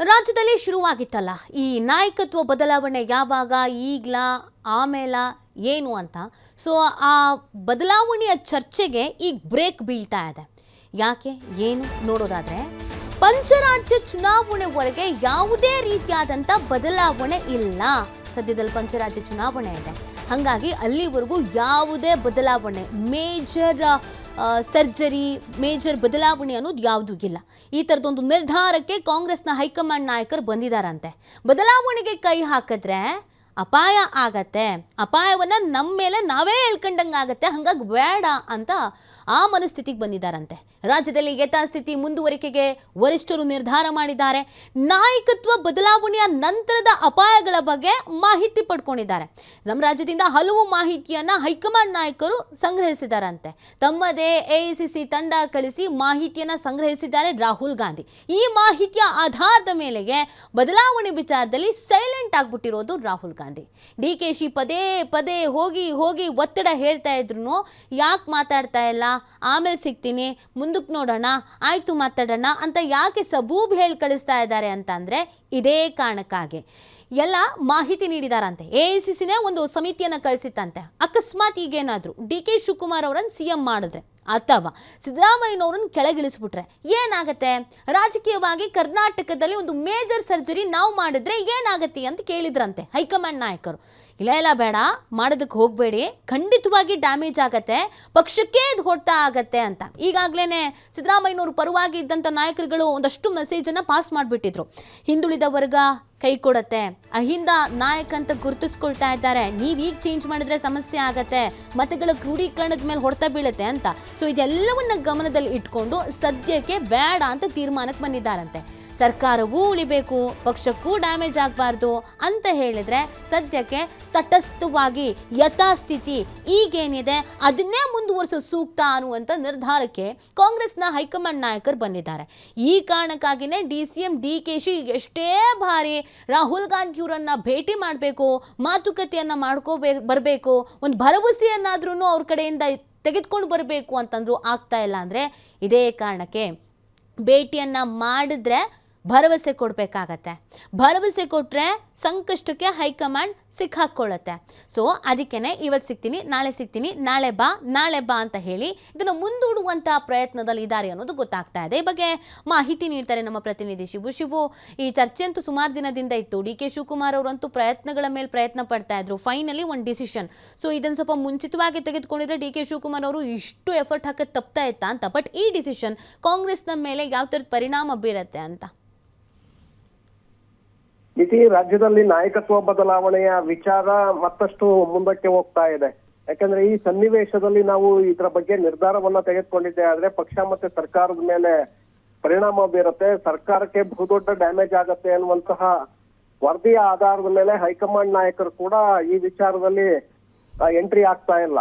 ರಾಜ್ಯದಲ್ಲಿ ಶುರುವಾಗಿತ್ತಲ್ಲ, ಈ ನಾಯಕತ್ವ ಬದಲಾವಣೆ ಯಾವಾಗ, ಈಗಲ, ಆಮೇಲ, ಏನು ಅಂತ. ಸೊ ಆ ಬದಲಾವಣೆಯ ಚರ್ಚೆಗೆ ಈಗ ಬ್ರೇಕ್ ಬೀಳ್ತಾ ಇದೆ. ಯಾಕೆ, ಏನು ನೋಡೋದಾದ್ರೆ, ಪಂಚರಾಜ್ಯ ಚುನಾವಣೆವರೆಗೆ ಯಾವುದೇ ರೀತಿಯಾದಂಥ ಬದಲಾವಣೆ ಇಲ್ಲ. ಸದ್ಯದಲ್ಲಿ ಪಂಚರಾಜ್ಯ ಚುನಾವಣೆ ಇದೆ. ಹಾಗಾಗಿ ಅಲ್ಲಿವರೆಗೂ ಯಾವುದೇ ಬದಲಾವಣೆ, ಮೇಜರ್ ಸರ್ಜರಿ, ಮೇಜರ್ ಬದಲಾವಣೆ ಅನ್ನೋದು ಯಾವುದೂ ಇಲ್ಲ. ಈ ಥರದೊಂದು ನಿರ್ಧಾರಕ್ಕೆ ಕಾಂಗ್ರೆಸ್ನ ಹೈಕಮಾಂಡ್ ನಾಯಕರು ಬಂದಿದ್ದಾರಂತೆ ಬದಲಾವಣೆಗೆ ಕೈ ಹಾಕಿದ್ರೆ ಅಪಾಯ ಆಗತ್ತೆ. ಅಪಾಯವನ್ನು ನಮ್ಮ ಮೇಲೆ ನಾವೇ ಹೇಳ್ಕೊಂಡಂಗೆ ಆಗತ್ತೆ ಹಾಗಾಗಿ ಬೇಡ ಅಂತ ಆ ಮನಸ್ಥಿತಿಗೆ ಬಂದಿದ್ದಾರಂತೆ. ರಾಜ್ಯದಲ್ಲಿ ಯಥಾಸ್ಥಿತಿ ಮುಂದುವರಿಕೆಗೆ ವರಿಷ್ಠರು ನಿರ್ಧಾರ ಮಾಡಿದ್ದಾರೆ. ನಾಯಕತ್ವ ಬದಲಾವಣೆಯ ನಂತರದ ಅಪಾಯಗಳ ಬಗ್ಗೆ ಮಾಹಿತಿ ಪಡ್ಕೊಂಡಿದ್ದಾರೆ. ನಮ್ಮ ರಾಜ್ಯದಿಂದ ಹಲವು ಮಾಹಿತಿಯನ್ನು ಹೈಕಮಾಂಡ್ ನಾಯಕರು ಸಂಗ್ರಹಿಸಿದ್ದಾರಂತೆ. ತಮ್ಮದೇ ಎಐಸಿಸಿ ತಂಡ ಕಳಿಸಿ ಮಾಹಿತಿಯನ್ನು ಸಂಗ್ರಹಿಸಿದ್ದಾರೆ ರಾಹುಲ್ ಗಾಂಧಿ. ಈ ಮಾಹಿತಿಯ ಆಧಾರದ ಮೇಲೆಗೆ ಬದಲಾವಣೆ ವಿಚಾರದಲ್ಲಿ ಸೈಲೆಂಟ್ ಆಗ್ಬಿಟ್ಟಿರೋದು ರಾಹುಲ್ ಗಾಂಧಿ. ಡಿ ಕೆ ಶಿ ಪದೇ ಪದೇ ಹೋಗಿ ಹೋಗಿ ಒತ್ತಡ ಹೇಳ್ತಾ ಇದ್ರು ಯಾಕೆ ಮಾತಾಡ್ತಾ ಇಲ್ಲ? ಆಮೇಲೆ ಸಿಗ್ತೀನಿ ಮುಂದಕ್ಕೆ ನೋಡೋಣ, ಆಯಿತು ಮಾತಾಡೋಣ ಅಂತ ಯಾಕೆ ಸಬೂಬ್ ಹೇಳಿ ಕಳಿಸ್ತಾ ಇದ್ದಾರೆ ಅಂತಂದರೆ ಇದೇ ಕಾರಣಕ್ಕಾಗಿ. ಎಲ್ಲ ಮಾಹಿತಿ ನೀಡಿದಾರಂತೆ. ಎ ಐ ಸಿ ಸಿನೇ ಒಂದು ಸಮಿತಿಯನ್ನು ಕಳಿಸಿತ್ತಂತೆ. ಅಕಸ್ಮಾತ್ ಈಗೇನಾದರೂ ಡಿ ಕೆ ಶಿವಕುಮಾರ್ ಅವರನ್ನು ಸಿ ಎಂ ಮಾಡಿದ್ರೆ ಅಥವಾ ಸಿದ್ದರಾಮಯ್ಯನವ್ರನ್ನ ಕೆಳಗಿಳಿಸ್ಬಿಟ್ರೆ ಏನಾಗುತ್ತೆ? ರಾಜಕೀಯವಾಗಿ ಕರ್ನಾಟಕದಲ್ಲಿ ಒಂದು ಮೇಜರ್ ಸರ್ಜರಿ ನಾವು ಮಾಡಿದ್ರೆ ಏನಾಗುತ್ತೆ ಅಂತ ಕೇಳಿದ್ರಂತೆ ಹೈಕಮಾಂಡ್ ನಾಯಕರು. ಇಲ್ಲ ಇಲ್ಲ, ಬೇಡ. ಮಾಡೋದಕ್ಕೆ ಹೋಗಬೇಡಿ. ಖಂಡಿತವಾಗಿ ಡ್ಯಾಮೇಜ್ ಆಗತ್ತೆ. ಪಕ್ಷಕ್ಕೆ ಇದು ಹೊಡ್ತಾ ಆಗತ್ತೆ ಅಂತ. ಈಗಾಗಲೇ ಸಿದ್ದರಾಮಯ್ಯನವ್ರ ಪರವಾಗಿ ಇದ್ದಂಥ ನಾಯಕರುಗಳು ಒಂದಷ್ಟು ಮೆಸೇಜನ್ನು ಪಾಸ್ ಮಾಡಿಬಿಟ್ಟಿದ್ರು. ಹಿಂದುಳಿದ ವರ್ಗ ಕೈ ಕೊಡತ್ತೆ. ಅಹಿಂದ ನಾಯಕ ಅಂತ ಗುರುತಿಸ್ಕೊಳ್ತಾ ಇದ್ದಾರೆ. ನೀವು ಈಗ ಚೇಂಜ್ ಮಾಡಿದ್ರೆ ಸಮಸ್ಯೆ ಆಗತ್ತೆ. ಮತಗಳ ಕ್ರೋಢೀಕರಣದ ಮೇಲೆ ಹೊಡ್ತಾ ಬೀಳುತ್ತೆ ಅಂತ. ಸೊ ಇದೆಲ್ಲವನ್ನ ಗಮನದಲ್ಲಿ ಇಟ್ಕೊಂಡು ಸದ್ಯಕ್ಕೆ ಬೇಡ ಅಂತ ತೀರ್ಮಾನಕ್ಕೆ ಬಂದಿದ್ದಾರಂತೆ. ಸರ್ಕಾರವೂ ಉಳಿಬೇಕು, ಪಕ್ಷಕ್ಕೂ ಡ್ಯಾಮೇಜ್ ಆಗಬಾರ್ದು ಅಂತ ಹೇಳಿದ್ರೆ ಸದ್ಯಕ್ಕೆ ತಟಸ್ಥವಾಗಿ ಯಥಾಸ್ಥಿತಿ ಈಗೇನಿದೆ, ಅದನ್ನೇ ಮುಂದುವರಿಸೋ ಸೂಕ್ತ ಅನ್ನುವಂಥ ನಿರ್ಧಾರಕ್ಕೆ ಕಾಂಗ್ರೆಸ್ನ ಹೈಕಮಾಂಡ್ ನಾಯಕರು ಬಂದಿದ್ದಾರೆ. ಈ ಕಾರಣಕ್ಕಾಗಿಯೇ D C M, D K Shi ಎಷ್ಟೇ ಬಾರಿ ರಾಹುಲ್ ಗಾಂಧಿಯವರನ್ನ ಭೇಟಿ ಮಾಡಬೇಕು, ಮಾತುಕತೆಯನ್ನು ಮಾಡ್ಕೋಬೇ ಬರಬೇಕು, ಒಂದು ಭರವಸೆಯನ್ನಾದ್ರೂ ಅವ್ರ ಕಡೆಯಿಂದ ತೆಗೆದುಕೊಂಡು ಬರಬೇಕು ಅಂತಂದ್ರು ಆಗ್ತಾ ಇಲ್ಲ ಅಂದರೆ ಇದೇ ಕಾರಣಕ್ಕೆ ಭೇಟಿಯನ್ನು ಮಾಡಿದ್ರೆ ಭರವಸೆ ಕೊಡಬೇಕಾಗತ್ತೆ. ಭರವಸೆ ಕೊಟ್ಟರೆ ಸಂಕಷ್ಟಕ್ಕೆ ಹೈಕಮಾಂಡ್ ಸಿಕ್ಕಾಕ್ಕೊಳ್ಳುತ್ತೆ ಸೊ ಅದಕ್ಕೇ ಇವತ್ತು ಸಿಗ್ತೀನಿ, ನಾಳೆ ಸಿಗ್ತೀನಿ, ನಾಳೆ ಬಾ ನಾಳೆ ಬಾ ಅಂತ ಹೇಳಿ ಇದನ್ನು ಮುಂದೂಡುವಂಥ ಪ್ರಯತ್ನದಲ್ಲಿ ಇದ್ದಾರೆ ಅನ್ನೋದು ಗೊತ್ತಾಗ್ತಾ ಇದೆ. ಈ ಬಗ್ಗೆ ಮಾಹಿತಿ ನೀಡ್ತಾರೆ ನಮ್ಮ ಪ್ರತಿನಿಧಿ ಶಿವು. ಶಿವು, ಈ ಚರ್ಚೆ ಅಂತೂ ಸುಮಾರು ದಿನದಿಂದ ಇತ್ತು. ಡಿ ಕೆ ಶಿವಕುಮಾರ್ ಅವರಂತೂ ಪ್ರಯತ್ನಗಳ ಮೇಲೆ ಪ್ರಯತ್ನ ಪಡ್ತಾ ಇದ್ರು. ಫೈನಲಿ ಒಂದು ಡಿಸಿಷನ್ ಸೊ ಇದನ್ನು ಸ್ವಲ್ಪ ಮುಂಚಿತವಾಗಿ ತೆಗೆದುಕೊಂಡಿದ್ರೆ ಡಿ ಕೆ ಶಿವಕುಮಾರ್ ಅವರು ಇಷ್ಟು ಎಫರ್ಟ್ ಹಾಕೋದು ತಪ್ತಾ ಇತ್ತಾ ಅಂತ. ಬಟ್ ಈ ಡಿಸಿಷನ್ ಕಾಂಗ್ರೆಸ್ನ ಮೇಲೆ ಯಾವ ಥರದ ಪರಿಣಾಮ ಬೀರುತ್ತೆ ಅಂತ. ಇಡೀ ರಾಜ್ಯದಲ್ಲಿ ನಾಯಕತ್ವ ಬದಲಾವಣೆಯ ವಿಚಾರ ಮತ್ತಷ್ಟು ಮುಂದಕ್ಕೆ ಹೋಗ್ತಾ ಇದೆ. ಯಾಕಂದ್ರೆ ಈ ಸನ್ನಿವೇಶದಲ್ಲಿ ನಾವು ಇದರ ಬಗ್ಗೆ ನಿರ್ಧಾರವನ್ನ ತೆಗೆದುಕೊಂಡಿದ್ದೆ. ಆದ್ರೆ ಪಕ್ಷ ಮತ್ತೆ ಸರ್ಕಾರದ ಮೇಲೆ ಪರಿಣಾಮ ಬೀರುತ್ತೆ. ಸರ್ಕಾರಕ್ಕೆ ಬಹುದೊಡ್ಡ ಡ್ಯಾಮೇಜ್ ಆಗತ್ತೆ ಅನ್ನುವಂತಹ ವರದಿಯ ಆಧಾರದ ಮೇಲೆ ಹೈಕಮಾಂಡ್ ನಾಯಕರು ಕೂಡ ಈ ವಿಚಾರದಲ್ಲಿ ಎಂಟ್ರಿ ಆಗ್ತಾ ಇಲ್ಲ.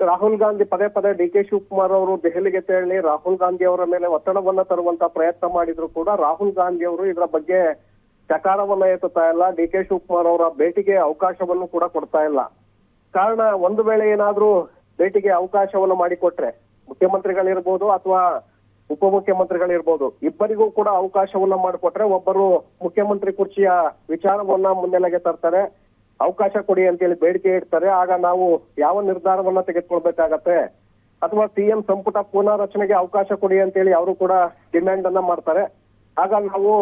ರಾಹುಲ್ ಗಾಂಧಿ ಪದೇ ಪದೇ ಡಿ ಕೆ ಶಿವಕುಮಾರ್ ಅವರು ದೆಹಲಿಗೆ ತೆರಳಿ ರಾಹುಲ್ ಗಾಂಧಿ ಅವರ ಮೇಲೆ ಒತ್ತಡವನ್ನ ತರುವಂತ ಪ್ರಯತ್ನ ಮಾಡಿದ್ರು ಕೂಡ ರಾಹುಲ್ ಗಾಂಧಿ ಅವರು ಇದರ ಬಗ್ಗೆ ಚಕಾರವನ್ನ ಎತ್ತುತ್ತಾ ಇಲ್ಲ. ಡಿ ಕೆ ಶಿವಕುಮಾರ್ ಅವರ ಭೇಟಿಗೆ ಅವಕಾಶವನ್ನು ಕೂಡ ಕೊಡ್ತಾ ಇಲ್ಲ. ಕಾರಣ ಒಂದು ವೇಳೆ ಏನಾದ್ರೂ ಭೇಟಿಗೆ ಅವಕಾಶವನ್ನು ಮಾಡಿಕೊಟ್ರೆ ಮುಖ್ಯಮಂತ್ರಿಗಳಿರ್ಬೋದು ಅಥವಾ ಉಪಮುಖ್ಯಮಂತ್ರಿಗಳಿರ್ಬೋದು, ಇಬ್ಬರಿಗೂ ಕೂಡ ಅವಕಾಶವನ್ನ ಮಾಡಿಕೊಟ್ರೆ ಒಬ್ಬರು ಮುಖ್ಯಮಂತ್ರಿ ಕುರ್ಚಿಯ ವಿಚಾರವನ್ನ ಮುನ್ನೆಲೆಗೆ ತರ್ತಾರೆ. ಅವಕಾಶ ಕೊಡಿ ಅಂತೇಳಿ ಬೇಡಿಕೆ ಇಡ್ತಾರೆ. ಆಗ ನಾವು ಯಾವ ನಿರ್ಧಾರವನ್ನ ತೆಗೆದುಕೊಳ್ಬೇಕಾಗತ್ತೆ? ಅಥವಾ ಸಿಎಂ ಸಂಪುಟ ಪುನಾರಚನೆಗೆ ಅವಕಾಶ ಕೊಡಿ ಅಂತೇಳಿ ಅವರು ಕೂಡ ಡಿಮ್ಯಾಂಡ್ ಅನ್ನ ಮಾಡ್ತಾರೆ. ಆಗ ನಾವು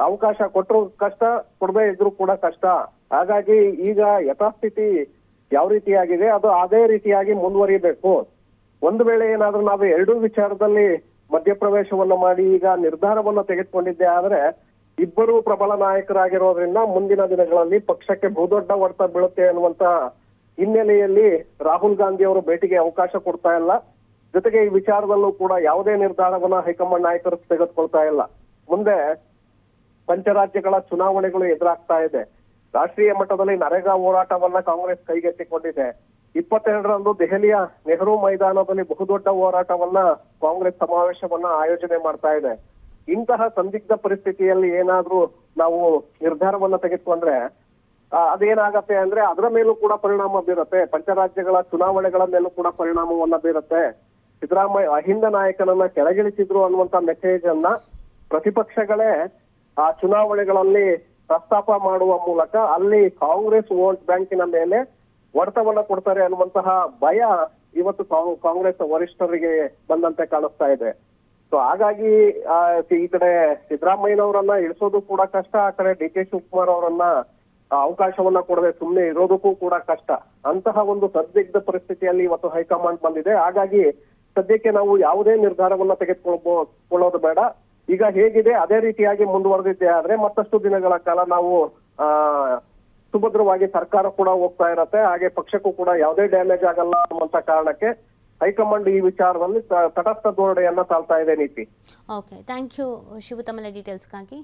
ಅವಕಾಶ ಕೊಟ್ಟರು ಕಷ್ಟ, ಕೊಡದೇ ಇದ್ರು ಕೂಡ ಕಷ್ಟ. ಹಾಗಾಗಿ ಈಗ ಯಥಾಸ್ಥಿತಿ ಯಾವ ರೀತಿಯಾಗಿದೆ, ಅದು ಅದೇ ರೀತಿಯಾಗಿ ಮುಂದುವರಿಬೇಕು. ಒಂದು ವೇಳೆ ಏನಾದ್ರೂ ನಾವು ಎರಡೂ ವಿಚಾರದಲ್ಲಿ ಮಧ್ಯಪ್ರವೇಶವನ್ನ ಮಾಡಿ ಈಗ ನಿರ್ಧಾರವನ್ನ ತೆಗೆದುಕೊಂಡಿದ್ದೆ ಆದ್ರೆ, ಇಬ್ಬರು ಪ್ರಬಲ ನಾಯಕರಾಗಿರೋದ್ರಿಂದ ಮುಂದಿನ ದಿನಗಳಲ್ಲಿ ಪಕ್ಷಕ್ಕೆ ಬಹುದೊಡ್ಡ ಹೊಡೆತ ಬೀಳುತ್ತೆ ಅನ್ನುವಂತ ಹಿನ್ನೆಲೆಯಲ್ಲಿ ರಾಹುಲ್ ಗಾಂಧಿ ಅವರು ಭೇಟಿಗೆ ಅವಕಾಶ ಕೊಡ್ತಾ ಇಲ್ಲ. ಜೊತೆಗೆ ಈ ವಿಚಾರದಲ್ಲೂ ಕೂಡ ಯಾವುದೇ ನಿರ್ಧಾರವನ್ನ ಹೈಕಮಾಂಡ್ ನಾಯಕರು ತೆಗೆದುಕೊಳ್ತಾ ಇಲ್ಲ. ಮುಂದೆ ಪಂಚರಾಜ್ಯಗಳ ಚುನಾವಣೆಗಳು ಎದುರಾಗ್ತಾ ಇದೆ. ರಾಷ್ಟ್ರೀಯ ಮಟ್ಟದಲ್ಲಿ ನರೇಗಾ ಹೋರಾಟವನ್ನ ಕಾಂಗ್ರೆಸ್ ಕೈಗೆತ್ತಿಕೊಂಡಿದೆ. ಇಪ್ಪತ್ತೆರಡರಂದು ದೆಹಲಿಯ ನೆಹರು ಮೈದಾನದಲ್ಲಿ ಬಹುದೊಡ್ಡ ಹೋರಾಟವನ್ನ ಕಾಂಗ್ರೆಸ್ ಸಮಾವೇಶವನ್ನ ಆಯೋಜನೆ ಮಾಡ್ತಾ ಇದೆ. ಇಂತಹ ಸಂದಿಗ್ಧ ಪರಿಸ್ಥಿತಿಯಲ್ಲಿ ಏನಾದ್ರೂ ನಾವು ನಿರ್ಧಾರವನ್ನ ತೆಗೆದುಕೊಂಡ್ರೆ ಅದೇನಾಗತ್ತೆ ಅಂದ್ರೆ ಅದರ ಮೇಲೂ ಕೂಡ ಪರಿಣಾಮ ಬೀರುತ್ತೆ. ಪಂಚರಾಜ್ಯಗಳ ಚುನಾವಣೆಗಳ ಮೇಲೂ ಕೂಡ ಪರಿಣಾಮವನ್ನ ಬೀರುತ್ತೆ. ಸಿದ್ದರಾಮಯ್ಯ ಅಹಿಂದ ನಾಯಕನನ್ನ ಕೆಳಗಿಳಿಸಿದ್ರು ಅನ್ನುವಂತ ಮೆಸೇಜ್ ಅನ್ನ ಪ್ರತಿಪಕ್ಷಗಳೇ ಆ ಚುನಾವಣೆಗಳಲ್ಲಿ ಪ್ರಸ್ತಾಪ ಮಾಡುವ ಮೂಲಕ ಅಲ್ಲಿ ಕಾಂಗ್ರೆಸ್ ವೋಟ್ ಬ್ಯಾಂಕಿನ ಮೇಲೆ ಹೊಡೆತವನ್ನ ಕೊಡ್ತಾರೆ ಅನ್ನುವಂತಹ ಭಯ ಇವತ್ತು ಕಾಂಗ್- ಕಾಂಗ್ರೆಸ್ ವರಿಷ್ಠರಿಗೆ ಬಂದಂತೆ ಕಾಣಿಸ್ತಾ ಇದೆ. ಸೊ ಹಾಗಾಗಿ ಈ ಕಡೆ ಸಿದ್ದರಾಮಯ್ಯನವರನ್ನ ಇಳಿಸೋದು ಕೂಡ ಕಷ್ಟ, ಆ ಕಡೆ ಡಿ ಕೆ ಶಿವಕುಮಾರ್ ಅವರನ್ನ ಅವಕಾಶವನ್ನ ಕೊಡದೆ ಸುಮ್ಮನೆ ಇರೋದಕ್ಕೂ ಕೂಡ ಕಷ್ಟ. ಅಂತಹ ಒಂದು ಸದ್ದಿಗ್ಧ ಪರಿಸ್ಥಿತಿಯಲ್ಲಿ ಇವತ್ತು ಹೈಕಮಾಂಡ್ ಬಂದಿದೆ. ಹಾಗಾಗಿ ಸದ್ಯಕ್ಕೆ ನಾವು ಯಾವುದೇ ನಿರ್ಧಾರವನ್ನ ತೆಗೆದುಕೊಳ್ಬೋ, ಕೊಳ್ಳೋದು ಬೇಡ. ಈಗ ಹೇಗಿದೆ, ಅದೇ ರೀತಿಯಾಗಿ ಮುಂದುವರೆದಿದ್ದೆ ಆದ್ರೆ ಮತ್ತಷ್ಟು ದಿನಗಳ ಕಾಲ ನಾವು, ಆ, ಸುಭದ್ರವಾಗಿ ಸರ್ಕಾರ ಕೂಡ ಹೋಗ್ತಾ ಇರತ್ತೆ, ಹಾಗೆ ಪಕ್ಷಕ್ಕೂ ಕೂಡ ಯಾವುದೇ ಡ್ಯಾಮೇಜ್ ಆಗಲ್ಲ ಅನ್ನುವಂತ ಕಾರಣಕ್ಕೆ ಹೈಕಮಾಂಡ್ ಈ ವಿಚಾರದಲ್ಲಿ ತಟಸ್ಥ ಧೋರಣೆಯನ್ನ ತಾಳ್ತಾ ಇದೆ ನೀತಿ. Okay thank you Shivu ಡೀಟೇಲ್ಸ್ಗಾಗಿ